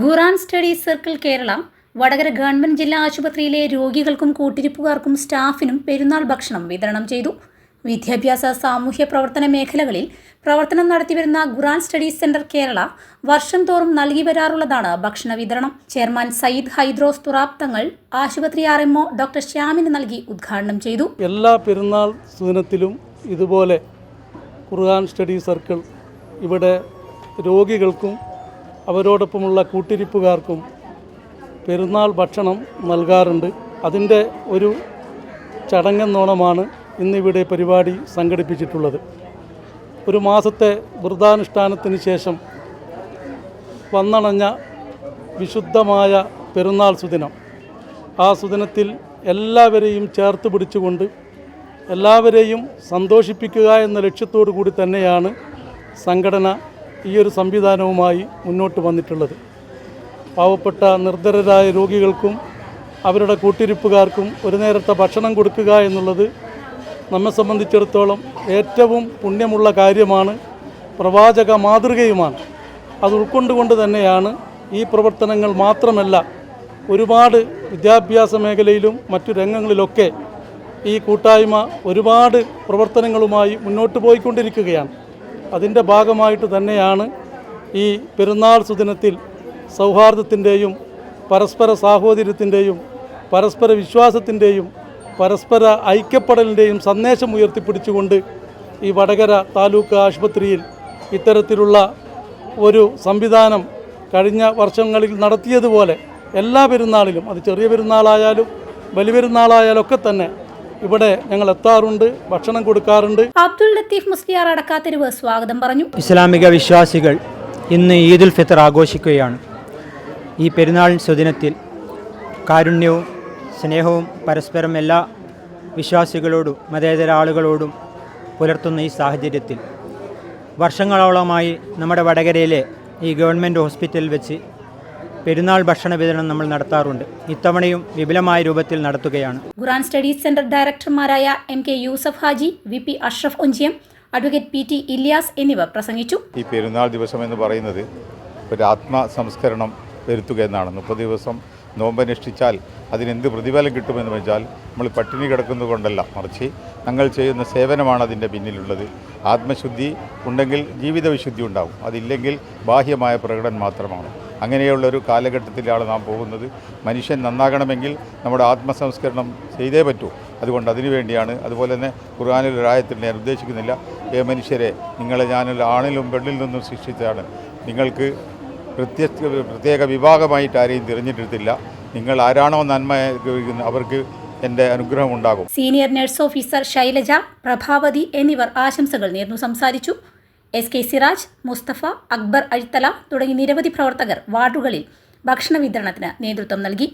Quran study circle Kerala Vadakara government ജില്ലാ ആശുപത്രിയിലെ രോഗികൾക്കും കൂട്ടിരിപ്പുകാർക്കും സ്റ്റാഫിനും പെരുന്നാൾ ഭക്ഷണം വിതരണം ചെയ്തു. വിദ്യാഭ്യാസ സാമൂഹ്യ പ്രവർത്തന മേഖലകളിൽ പ്രവർത്തനം നടത്തിവരുന്ന ഖുറാൻ സ്റ്റഡീസ് സെന്റർ കേരള വർഷം തോറും നൽകി വരാറുള്ളതാണ് ഭക്ഷണ വിതരണം. ചെയർമാൻ സയ്യിദ് ഹൈദ്രോസ് തുറാബ് തങ്ങൾ ആശുപത്രി ആർ എംഒ ഡോക്ടർ ശ്യാമിന് നൽകി ഉദ്ഘാടനം ചെയ്തു. എല്ലാ പെരുന്നാൾ ദിനത്തിലും ഇതുപോലെ ഖുർആൻ സ്റ്റഡി സർക്കിൾ ഇവിടെ രോഗികൾക്കും അവരോടൊപ്പമുള്ള കൂട്ടിരിപ്പുകാർക്കും പെരുന്നാൾ ഭക്ഷണം നൽകാറുണ്ട്. അതിന്റെ ഒരു ചടങ്ങെന്നോണമാണ് ഇന്നിവിടെ പരിപാടി സംഘടിപ്പിച്ചിട്ടുള്ളത്. ഒരു മാസത്തെ വ്രതാനുഷ്ഠാനത്തിന് ശേഷം വന്നണഞ്ഞ വിശുദ്ധമായ പെരുന്നാൾ സുദിനം. ആ സുദിനത്തിൽ എല്ലാവരെയും ചേർത്ത് പിടിച്ചുകൊണ്ട് എല്ലാവരെയും സന്തോഷിപ്പിക്കുക എന്ന ലക്ഷ്യത്തോടു കൂടി തന്നെയാണ് സംഘടന ഈ ഒരു സംവിധാനവുമായി മുന്നോട്ട് വന്നിട്ടുള്ളത്. പാവപ്പെട്ട നിർദ്ധരരായ രോഗികൾക്കും അവരുടെ കൂട്ടിരിപ്പുകാർക്കും ഒരു നേരത്തെ ഭക്ഷണം കൊടുക്കുക എന്നുള്ളത് നമ്മെ സംബന്ധിച്ചിടത്തോളം ഏറ്റവും പുണ്യമുള്ള കാര്യമാണ് പ്രവാചക മാതൃകയുമാണ്. അത് ഉൾക്കൊണ്ടുകൊണ്ട് തന്നെയാണ് ഈ പ്രവർത്തനങ്ങൾ മാത്രമല്ല ഒരുപാട് വിദ്യാഭ്യാസ മേഖലയിലും മറ്റു രംഗങ്ങളിലൊക്കെ ഈ കൂട്ടായ്മ ഒരുപാട് പ്രവർത്തനങ്ങളുമായി മുന്നോട്ട് പോയിക്കൊണ്ടിരിക്കുകയാണ്. അതിന്റെ ഭാഗമായിട്ട് തന്നെയാണ് ഈ പെരുന്നാൾ സുദിനത്തിൽ സൗഹാർദ്ദത്തിന്റെയും പരസ്പര സാഹോദര്യത്തിന്റെയും പരസ്പര വിശ്വാസത്തിന്റെയും പരസ്പര ഐക്യപ്പെടലിന്റെയും സന്ദേശം ഉയർത്തിപ്പിടിച്ചുകൊണ്ട് ഈ വടകര താലൂക്ക് ആശുപത്രിയിൽ ഇത്തരത്തിലുള്ള ഒരു സംവിധാനം കഴിഞ്ഞ വർഷങ്ങളിൽ നടത്തിയതുപോലെ എല്ലാ പെരുന്നാളിലും അത് ചെറിയ പെരുന്നാളായാലും വലിയ പെരുന്നാളായാലും ഒക്കെ തന്നെ ഇവിടെ ഞങ്ങൾ എത്താറുണ്ട് ഭക്ഷണം കൊടുക്കാറുണ്ട്. അബ്ദുൾ ലത്തീഫ് മുസ്ലിയാർ അടക്കാത്തെരുവ് സ്വാഗതം പറഞ്ഞു. ഇസ്ലാമിക വിശ്വാസികൾ ഇന്ന് ഈദുൽ ഫിത്തർ ആഘോഷിക്കുകയാണ്. ഈ പെരുന്നാൾ സുദിനത്തിൽ കാരുണ്യവും സ്നേഹവും പരസ്പരം എല്ലാ വിശ്വാസികളോടും മതേതര ആളുകളോടും പുലർത്തുന്ന ഈ സാഹചര്യത്തിൽ. വർഷങ്ങളോളമായി നമ്മുടെ വടകരയിലെ ഈ ഗവൺമെന്റ് ഹോസ്പിറ്റലിൽ വെച്ച് പെരുന്നാൾ ഭക്ഷണ വിതരണം നമ്മൾ നടത്താറുണ്ട്. ഇത്തവണയും വിപുലമായ രൂപത്തിൽ നടത്തുകയാണ്. ഖുറാൻ studies centre ഡയറക്ടർമാരായ M K Yusuf Haji V P Ashraf Onchiyam advocate P T Iliyas എന്നിവർ പ്രസംഗിച്ചു. ഈ പെരുന്നാൾ ദിവസം എന്ന് പറയുന്നത് ഒരു ആത്മ സംസ്കരണം വരുത്തുക എന്നാണ്. മുപ്പത് ദിവസം നോമ്പനുഷ്ഠിച്ചാൽ അതിനെന്ത് പ്രതിഫലം കിട്ടുമെന്ന് വെച്ചാൽ നമ്മൾ പട്ടിണി കിടക്കുന്നത് കൊണ്ടല്ല മറിച്ച് ഞങ്ങൾ ചെയ്യുന്ന സേവനമാണ് അതിന്റെ പിന്നിലുള്ളത്. ആത്മശുദ്ധി ഉണ്ടെങ്കിൽ ജീവിതവിശുദ്ധി ഉണ്ടാകും ഉണ്ടാവും. അതില്ലെങ്കിൽ ബാഹ്യമായ പ്രകടനം മാത്രമാണ്. അങ്ങനെയുള്ളൊരു കാലഘട്ടത്തിലാണ് നാം പോകുന്നത്. മനുഷ്യൻ നന്നാകണമെങ്കിൽ നമ്മുടെ ആത്മസംസ്കരണം ചെയ്തേ പറ്റൂ. അതുകൊണ്ട് അതിനു വേണ്ടിയാണ്. അതുപോലെ തന്നെ ഖുർആാനിൽ ഒരായത്തിൽ ഞാൻ ഉദ്ദേശിക്കുന്നില്ല. ഏ മനുഷ്യരെ നിങ്ങളെ ഞാനൊരു ആണിലും പെണ്ണിൽ നിന്നും സൃഷ്ടിച്ചതാണ് നിങ്ങൾക്ക് പ്രത്യേക പ്രത്യേക വിഭാഗമായിട്ട് ആരെയും തിരഞ്ഞെടുത്തില്ല നിങ്ങൾ ആരാണോ നന്മ അവർക്ക് എന്റെ അനുഗ്രഹം ഉണ്ടാകും. Senior nurse officer Shailaja Prabhavathi എന്നിവർ ആശംസകൾ നേർന്നു. സംസാരിച്ചു. എസ് കെ സിറാജ് മുസ്തഫ അക്ബർ അഴിത്തല തുടങ്ങി നിരവധി പ്രവർത്തകർ വാർഡുകളിൽ ഭക്ഷണ വിതരണത്തിന് നേതൃത്വം നൽകി.